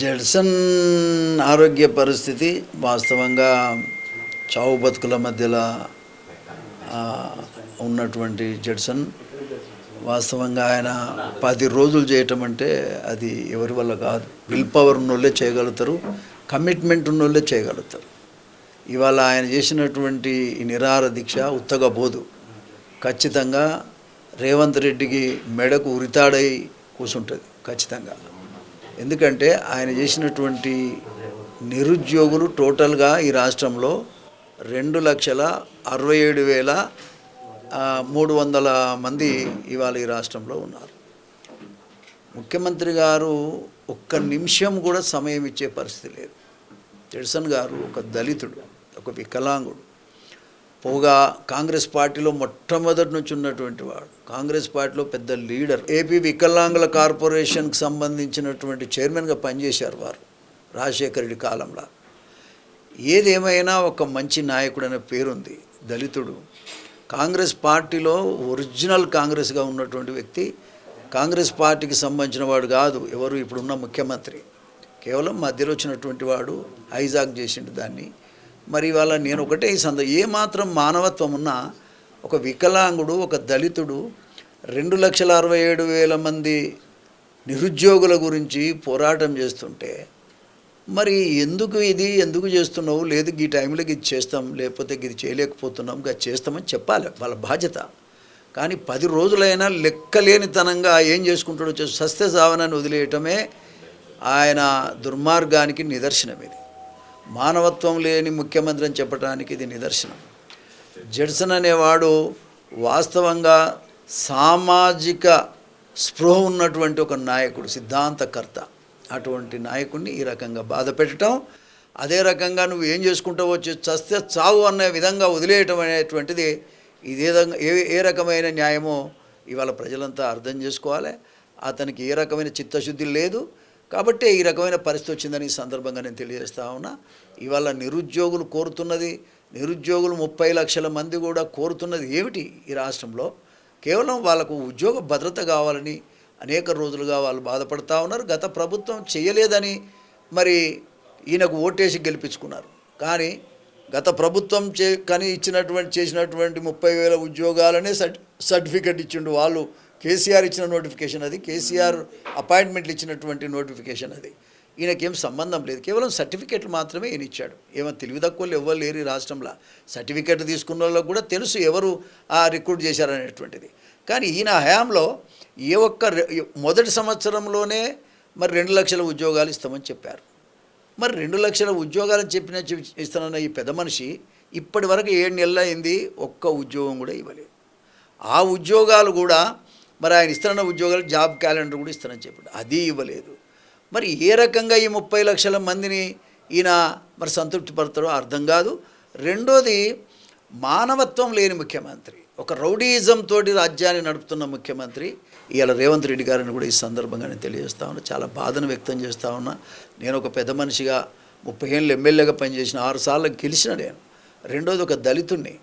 Judson ఆరోగ్య పరిస్థితి వాస్తవంగా చావు బతుకుల మధ్యలో ఉన్నటువంటి జడ్సన్. వాస్తవంగా ఆయన పది రోజులు చేయటం అంటే అది ఎవరి వల్ల కాదు. విల్ పవర్ ఉన్నోళ్ళే చేయగలుగుతారు కమిట్మెంట్ ఉన్నోళ్ళే చేయగలుగుతారు. ఇవాళ ఆయన చేసినటువంటి నిరార దీక్ష ఉత్తగబోదు ఖచ్చితంగా రేవంత్ రెడ్డికి మెడకు ఉరితాడై కూర్చుంటుంది ఖచ్చితంగా. ఎందుకంటే ఆయన చేసినటువంటి నిరుద్యోగులు టోటల్గా ఈ రాష్ట్రంలో రెండు లక్షల అరవై ఏడు వేల మూడు వందల మంది ఇవాళ ఈ రాష్ట్రంలో ఉన్నారు. ముఖ్యమంత్రి గారు ఒక్క నిమిషం కూడా సమయం ఇచ్చే పరిస్థితి లేదు. జడ్సన్ గారు ఒక దళితుడు ఒక వికలాంగుడు. పోగా కాంగ్రెస్ పార్టీలో మొట్టమొదటి నుంచి ఉన్నటువంటి వాడు. కాంగ్రెస్ పార్టీలో పెద్ద లీడర్. ఏపీ వికలాంగుల కార్పొరేషన్కి సంబంధించినటువంటి చైర్మన్గా పనిచేశారు వారు రాజశేఖర రెడ్డి కాలంలో. ఏదేమైనా ఒక మంచి నాయకుడు అనే పేరుంది దళితుడు. కాంగ్రెస్ పార్టీలో ఒరిజినల్ కాంగ్రెస్గా ఉన్నటువంటి వ్యక్తి కాంగ్రెస్ పార్టీకి సంబంధించిన వాడు కాదు ఎవరు ఇప్పుడున్న ముఖ్యమంత్రి. కేవలం మధ్యలో వచ్చినటువంటి వాడు హైజాక్ చేసిండు దాన్ని. మరి ఇవాళ నేను ఒకటే ఈ సంద ఏమాత్రం మానవత్వం ఉన్నా ఒక వికలాంగుడు ఒక దళితుడు రెండు లక్షల అరవై ఏడు వేల మంది నిరుద్యోగుల గురించి పోరాటం చేస్తుంటే మరి ఎందుకు ఇది ఎందుకు చేస్తున్నావు? లేదు ఈ టైంలోకి ఇది చేస్తాం లేకపోతే ఇది చేయలేకపోతున్నాం ఇక చేస్తామని చెప్పాలి వాళ్ళ బాధ్యత. కానీ పది రోజులైనా లెక్కలేనితనంగా ఏం చేసుకుంటాడో చేసి సస్య వదిలేయటమే ఆయన దుర్మార్గానికి నిదర్శనం ఇది మానవత్వం లేని ముఖ్యమంత్రి అని చెప్పడానికి ఇది నిదర్శనం. జడ్సన్ అనేవాడు వాస్తవంగా సామాజిక స్పృహ ఉన్నటువంటి ఒక నాయకుడు సిద్ధాంతకర్త. అటువంటి నాయకుడిని ఈ రకంగా బాధ పెట్టడం అదే రకంగా నువ్వు ఏం చేసుకుంటావో చే- చస్తే చావు అనే విధంగా వదిలేయటం అనేటువంటిది ఇది విధంగా ఏ ఏ రకమైన న్యాయమో ఇవాళ ప్రజలంతా అర్థం చేసుకోవాలి. అతనికి ఏ రకమైన చిత్తశుద్ధి లేదు. కాబట్టి ఈ రకమైన పరిస్థితి వచ్చిందని ఈ సందర్భంగా నేను తెలియజేస్తా ఉన్నా. ఇవాళ నిరుద్యోగులు కోరుతున్నది నిరుద్యోగులు ముప్పై లక్షల మంది కూడా కోరుతున్నది ఏమిటి ఈ రాష్ట్రంలో? కేవలం వాళ్ళకు ఉద్యోగ భద్రత కావాలని అనేక రోజులుగా వాళ్ళు బాధపడుతూ ఉన్నారు. గత ప్రభుత్వం చేయలేదని మరి ఈయనకు ఓటేసి గెలిపించుకున్నారు. కానీ గత ప్రభుత్వం చే కానీ ఇచ్చినటువంటి చేసినటువంటి ముప్పై వేల ఉద్యోగాలనే సర్టిఫికెట్ ఇచ్చిండు వాళ్ళు. కేసీఆర్ ఇచ్చిన నోటిఫికేషన్ అది కేసీఆర్ అపాయింట్మెంట్లు ఇచ్చినటువంటి నోటిఫికేషన్ అది. ఈయనకేం సంబంధం లేదు. కేవలం సర్టిఫికెట్లు మాత్రమే ఈయన ఇచ్చాడు. ఏమో తెలివి తక్కువలు ఎవ్వరు లేరు ఈ రాష్ట్రంలో. సర్టిఫికెట్ తీసుకున్న వాళ్ళకు కూడా తెలుసు ఎవరు ఆ రిక్రూట్ చేశారనేటువంటిది కానీ ఈయన హయాంలో ఏ ఒక్క మొదటి సంవత్సరంలోనే మరి రెండు లక్షల ఉద్యోగాలు ఇస్తామని చెప్పారు. మరి రెండు లక్షల ఉద్యోగాలు చెప్పిన చెప్- ఇస్తానన్న ఈ పెద్ద మనిషి ఇప్పటి వరకు ఏడు నెలలు అయింది ఒక్క ఉద్యోగం కూడా ఇవ్వలేదు. ఆ ఉద్యోగాలు కూడా మరి ఆయన ఇస్తున్న ఉద్యోగాలు జాబ్ క్యాలెండర్ కూడా ఇస్తానని చెప్పాడు. అది ఇవ్వలేదు. మరి ఏ రకంగా ఈ ముప్పై లక్షల మందిని ఈయన మరి సంతృప్తి పడతారో అర్థం కాదు. రెండోది మానవత్వం లేని ముఖ్యమంత్రి. ఒక రౌడీయిజం తోటి రాజ్యాన్ని నడుపుతున్న ముఖ్యమంత్రి ఇవాళ రేవంత్ రెడ్డి గారిని కూడా ఈ సందర్భంగా నేను తెలియజేస్తా ఉన్నా. చాలా బాధను వ్యక్తం చేస్తా ఉన్నా. నేను ఒక పెద్ద మనిషిగా ముప్పై ఏళ్ళు ఎమ్మెల్యేగా పనిచేసిన ఆరు సార్లు గెలిచిన నేను. రెండోది ఒక దళితుణ్ణి.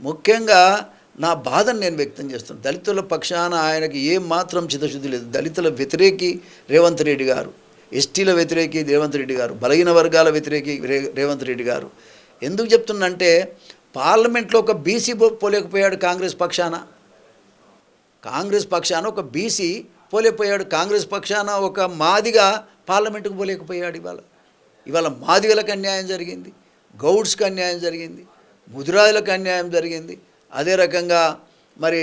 ముఖ్యంగా నా బాధను నేను వ్యక్తం చేస్తాను. దళితుల పక్షాన ఆయనకి ఏమాత్రం చిత్తశుద్ధి లేదు. దళితుల వ్యతిరేకి రేవంత్ రెడ్డి గారు ఎస్టీల వ్యతిరేకి రేవంత్ రెడ్డి గారు బలహీన వర్గాల వ్యతిరేకి రేవంత్ రెడ్డి గారు. ఎందుకు చెప్తున్నంటే పార్లమెంట్లో ఒక బీసీ పోలేకపోయాడు కాంగ్రెస్ పక్షాన. కాంగ్రెస్ పక్షాన ఒక బీసీ పోలేకపోయాడు. కాంగ్రెస్ పక్షాన ఒక మాదిగా పార్లమెంటుకు పోలేకపోయాడు ఇవాళ. ఇవాళ మాదిగలకు అన్యాయం జరిగింది. గౌడ్స్కి అన్యాయం జరిగింది. ముదిరాజులకు అన్యాయం జరిగింది. అదే రకంగా మరి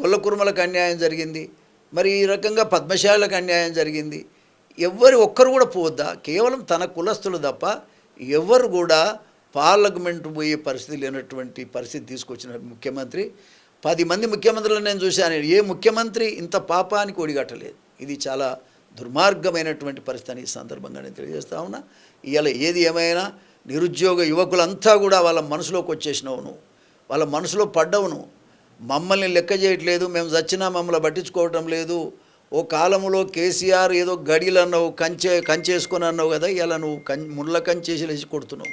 గొల్లకుర్మలకు అన్యాయం జరిగింది. మరి ఈ రకంగా పద్మశాలకు అన్యాయం జరిగింది. ఎవ్వరు ఒక్కరు కూడా పోవద్దా? కేవలం తన కులస్తులు తప్ప ఎవ్వరు కూడా పార్లమెంట్ పోయే పరిస్థితి లేనటువంటి పరిస్థితి తీసుకొచ్చిన ముఖ్యమంత్రి. పది మంది ముఖ్యమంత్రులను నేను చూశాను. ఏ ముఖ్యమంత్రి ఇంత పాపానికి ఒడిగట్టలేదు. ఇది చాలా దుర్మార్గమైనటువంటి పరిస్థితి అని ఈ సందర్భంగా నేను తెలియజేస్తా ఉన్నా. ఇవాళ ఏది ఏమైనా నిరుద్యోగ యువకులంతా కూడా వాళ్ళ మనసులోకి వచ్చేసినావు నువ్వు. వాళ్ళ మనసులో పడ్డవును. మమ్మల్ని లెక్క చేయట్లేదు మేము చచ్చినా మమ్మల్ని పట్టించుకోవటం లేదు. ఓ కాలంలో కేసీఆర్ ఏదో గడిలు అన్నావు కంచె కంచేసుకొని అన్నావు కదా ఇలా నువ్వు కం ముళ్ళ కంచేసి లేచి కొడుతున్నావు.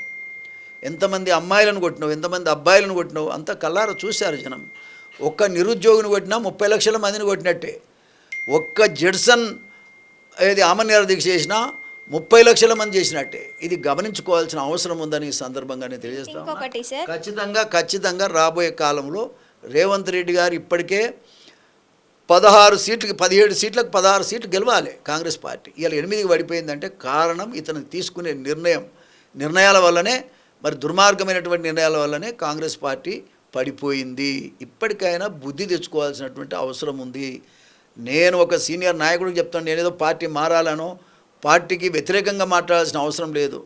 ఎంతమంది అమ్మాయిలను కొట్టినావు ఎంతమంది అబ్బాయిలను కొట్టినావు అంత కల్లార చూశారు జనం. ఒక్క నిరుద్యోగిని కొట్టినా ముప్పై లక్షల మందిని కొట్టినట్టే. ఒక్క జడ్సన్ ఏది ఆమన్యార దీక్ష చేసినా ముప్పై లక్షల మంది చేసినట్టే. ఇది గమనించుకోవాల్సిన అవసరం ఉందని ఈ సందర్భంగా నేను తెలియజేస్తాను ఖచ్చితంగా ఖచ్చితంగా రాబోయే కాలంలో రేవంత్ రెడ్డి గారు ఇప్పటికే పదహారు సీట్లకి పదిహేడు సీట్లకు పదహారు సీట్లు గెలవాలి కాంగ్రెస్ పార్టీ. ఇలా ఎనిమిదికి పడిపోయిందంటే కారణం ఇతను తీసుకునే నిర్ణయం. నిర్ణయాల వల్లనే మరి దుర్మార్గమైనటువంటి నిర్ణయాల వల్లనే కాంగ్రెస్ పార్టీ పడిపోయింది. ఇప్పటికైనా బుద్ధి తెచ్చుకోవాల్సినటువంటి అవసరం ఉంది. నేను ఒక సీనియర్ నాయకుడికి చెప్తాను నేనేదో పార్టీ మారాలనో పార్టీకి వ్యతిరేకంగా మాట్లాడాల్సిన అవసరం లేదు.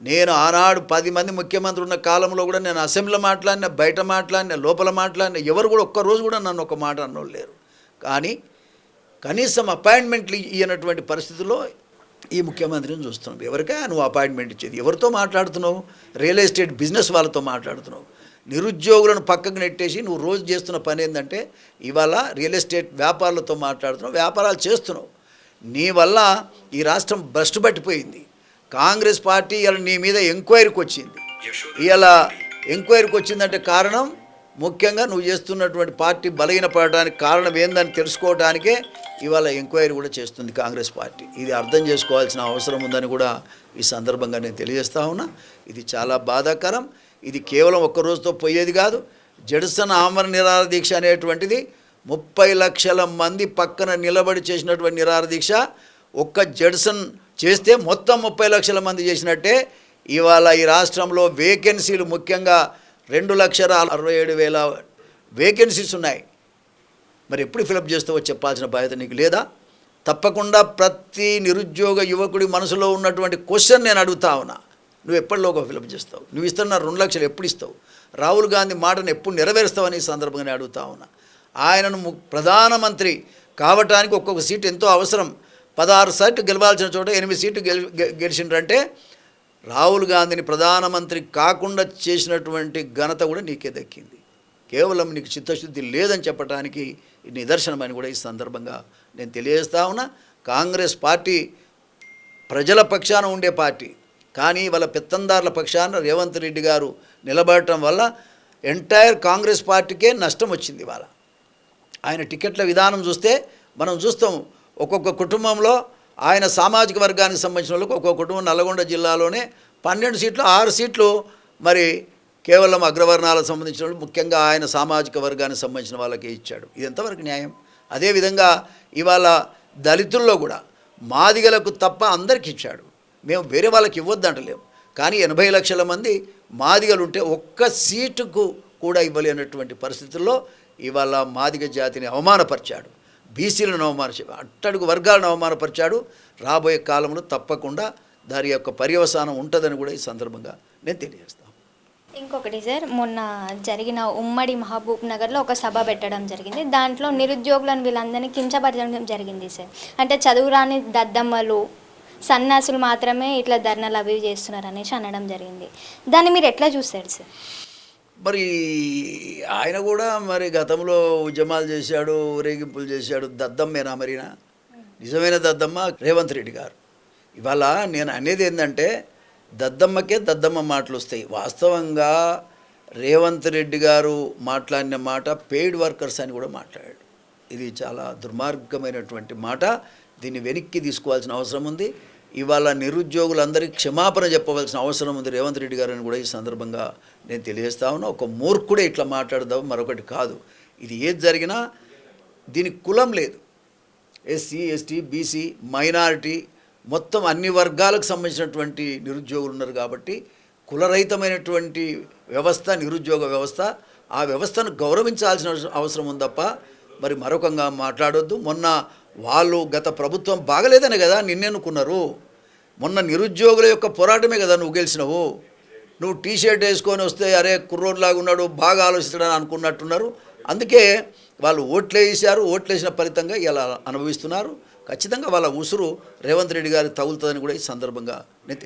నేను ఆనాడు పది మంది ముఖ్యమంత్రి ఉన్న కాలంలో కూడా నేను అసెంబ్లీలో మాట్లాడిన బయట మాట్లాడిన లోపల మాట్లాడిన ఎవరు కూడా ఒక్కరోజు కూడా నన్ను ఒక మాట అన్నోళ్ళు లేరు. కానీ కనీసం అపాయింట్మెంట్లు ఇయ్యనటువంటి పరిస్థితుల్లో ఈ ముఖ్యమంత్రిని చూస్తున్నాం. ఎవరికా నువ్వు అపాయింట్మెంట్ ఇచ్చేది. ఎవరితో మాట్లాడుతున్నావు? రియల్ ఎస్టేట్ బిజినెస్ వాళ్ళతో మాట్లాడుతున్నావు. నిరుద్యోగులను పక్కకు నెట్టేసి నువ్వు రోజు చేస్తున్న పని ఏంటంటే ఇవాళ రియల్ ఎస్టేట్ వ్యాపారులతో మాట్లాడుతున్నావు వ్యాపారాలు చేస్తున్నావు. నీ వల్ల ఈ రాష్ట్రం భ్రష్టు పట్టిపోయింది. కాంగ్రెస్ పార్టీ ఇలా నీ మీద ఎంక్వైరీకి వచ్చింది. ఇలా ఎంక్వైరీకి వచ్చిందంటే కారణం? ముఖ్యంగా నువ్వు చేస్తున్నటువంటి పార్టీ బలహీనపడడానికి కారణం ఏందని తెలుసుకోవడానికే ఇవాళ ఎంక్వైరీ కూడా చేస్తుంది కాంగ్రెస్ పార్టీ. ఇది అర్థం చేసుకోవాల్సిన అవసరం ఉందని కూడా ఈ సందర్భంగా నేను తెలియజేస్తా ఉన్నా. ఇది చాలా బాధాకరం. ఇది కేవలం ఒక్క రోజుతో పోయేది కాదు. జడ్సన్ ఆమర నిరాహార దీక్ష అనేటువంటిది ముప్పై లక్షల మంది పక్కన నిలబడి చేసినటువంటి నిరాహార దీక్ష ఒక్క జడ్సన్ చేస్తే మొత్తం ముప్పై లక్షల మంది చేసినట్టే. ఇవాళ ఈ రాష్ట్రంలో వేకెన్సీలు ముఖ్యంగా రెండు లక్షల అరవై ఏడు వేల వేకెన్సీస్ ఉన్నాయి. మరి ఎప్పుడు ఫిలప్ చేస్తావో చెప్పాల్సిన బాధ్యత నీకు లేదా? తప్పకుండా ప్రతి నిరుద్యోగ యువకుడి మనసులో ఉన్నటువంటి క్వశ్చన్ నేను అడుగుతా ఉన్నా. నువ్వు ఎప్పటిలోగా ఫిలప్ చేస్తావు? నువ్వు ఇస్తున్న రెండు లక్షలు ఎప్పుడు ఇస్తావు? రాహుల్ గాంధీ మాటను ఎప్పుడు నెరవేరుస్తావని ఈ సందర్భంగా నేను అడుగుతా ఉన్నా. ఆయనను ము- ప్రధానమంత్రి కావటానికి ఒక్కొక్క సీటు ఎంతో అవసరం. పదహారు సీట్లు గెలవాల్సిన చోట ఎనిమిది సీట్లు గెలి గెలిచిండ్రంటే రాహుల్ గాంధీని ప్రధానమంత్రి కాకుండా చేసినటువంటి ఘనత కూడా నీకే దక్కింది. కేవలం నీకు చిత్తశుద్ధి లేదని చెప్పడానికి నిదర్శనమని కూడా ఈ సందర్భంగా నేను తెలియజేస్తా ఉన్నా. కాంగ్రెస్ పార్టీ ప్రజల పక్షాన ఉండే పార్టీ. కానీ వాళ్ళ పెత్తందారుల పక్షాన రేవంత్ రెడ్డి గారు నిలబడటం వల్ల ఎంటైర్ కాంగ్రెస్ పార్టీకే నష్టం వచ్చింది వాళ్ళ ఆయన టికెట్ల విధానం చూస్తే మనం చూస్తాం ఒక్కొక్క కుటుంబంలో ఆయన సామాజిక వర్గానికి సంబంధించిన వాళ్ళకి ఒక్కొక్క కుటుంబం నల్గొండ జిల్లాలోనే పన్నెండు సీట్లు ఆరు సీట్లు మరి కేవలం అగ్రవర్ణాలకు సంబంధించిన వాళ్ళు ముఖ్యంగా ఆయన సామాజిక వర్గానికి సంబంధించిన వాళ్ళకే ఇచ్చాడు. ఇది ఎంతవరకు న్యాయం? అదేవిధంగా ఇవాళ దళితుల్లో కూడా మాదిగలకు తప్ప అందరికి ఇచ్చాడు. మేము వేరే వాళ్ళకి ఇవ్వద్దంటలేము కానీ ఎనభై లక్షల మంది మాదిగలు ఉంటే ఒక్క సీటుకు కూడా ఇవ్వలేనటువంటి పరిస్థితుల్లో ఇవాళ మాదిగ జాతిని అవమానపరిచాడు. బీసీలను అవమానపరిచాడు అట్టడుగు వర్గాలను అవమానపరిచాడు. రాబోయే కాలంలో తప్పకుండా దాని యొక్క పర్యవసానం ఉంటుందని కూడా ఈ సందర్భంగా నేను తెలియజేస్తాను. ఇంకొకటి సార్ మొన్న జరిగిన ఉమ్మడి మహబూబ్ నగర్లో ఒక సభ పెట్టడం జరిగింది. దాంట్లో నిరుద్యోగులను వీళ్ళందరినీ కించపరచడం జరిగింది సార్. అంటే చదువురాని దద్దమ్మలు సన్యాసులు మాత్రమే ఇట్లా ధర్నాలు అవి చేస్తున్నారు అనేసి అనడం జరిగింది. దాన్ని మీరు ఎట్లా చూస్తారు సార్? మరి ఆయన కూడా మరి గతంలో ఉద్యమాలు చేశాడు ఊరేగింపులు చేశాడు. దద్దమ్మేనా మరినా? నిజమైన దద్దమ్మ రేవంత్ రెడ్డి గారు. ఇవాళ నేను అనేది ఏంటంటే దద్దమ్మకే దద్దమ్మ మాటలు వస్తాయి. వాస్తవంగా రేవంత్ రెడ్డి గారు మాట్లాడిన మాట పెయిడ్ వర్కర్స్ అని కూడా మాట్లాడాడు. ఇది చాలా దుర్మార్గమైనటువంటి మాట. దీన్ని వెనక్కి తీసుకోవాల్సిన అవసరం ఉంది. ఇవాళ నిరుద్యోగులందరికీ క్షమాపణ చెప్పవలసిన అవసరం ఉంది. రేవంత్ రెడ్డి గారు అని కూడా ఈ సందర్భంగా నేను తెలియజేస్తా ఉన్నా. ఒక మూర్ఖుడే ఇట్లా మాట్లాడదాం మరొకటి కాదు. ఇది ఏది జరిగినా దీనికి కులం లేదు. ఎస్సీ ఎస్టీ బీసీ మైనారిటీ మొత్తం అన్ని వర్గాలకు సంబంధించినటువంటి నిరుద్యోగులు ఉన్నారు కాబట్టి కులరహితమైనటువంటి వ్యవస్థ నిరుద్యోగ వ్యవస్థ ఆ వ్యవస్థను గౌరవించాల్సిన అవసరం ఉంది తప్ప మరి మరొకంగా మాట్లాడొద్దు. మొన్న వాళ్ళు గత ప్రభుత్వం బాగలేదనే కదా నిన్నెన్నుకున్నారు మొన్న నిరుద్యోగుల యొక్క పోరాటమే కదా నువ్వు గెలిచినవు. నువ్వు టీ షర్ట్ వేసుకొని వస్తే అరే కుర్రోడ్లాగా ఉన్నాడు బాగా ఆలోచిస్తాడని అనుకున్నట్టున్నారు. అందుకే వాళ్ళు ఓట్లు వేసారు ఓట్లు వేసిన ఫలితంగా ఇలా అనుభవిస్తున్నారు. ఖచ్చితంగా వాళ్ళ ఉసురు రేవంత్ రెడ్డి గారి తగులుతుందని కూడా ఈ సందర్భంగా నేను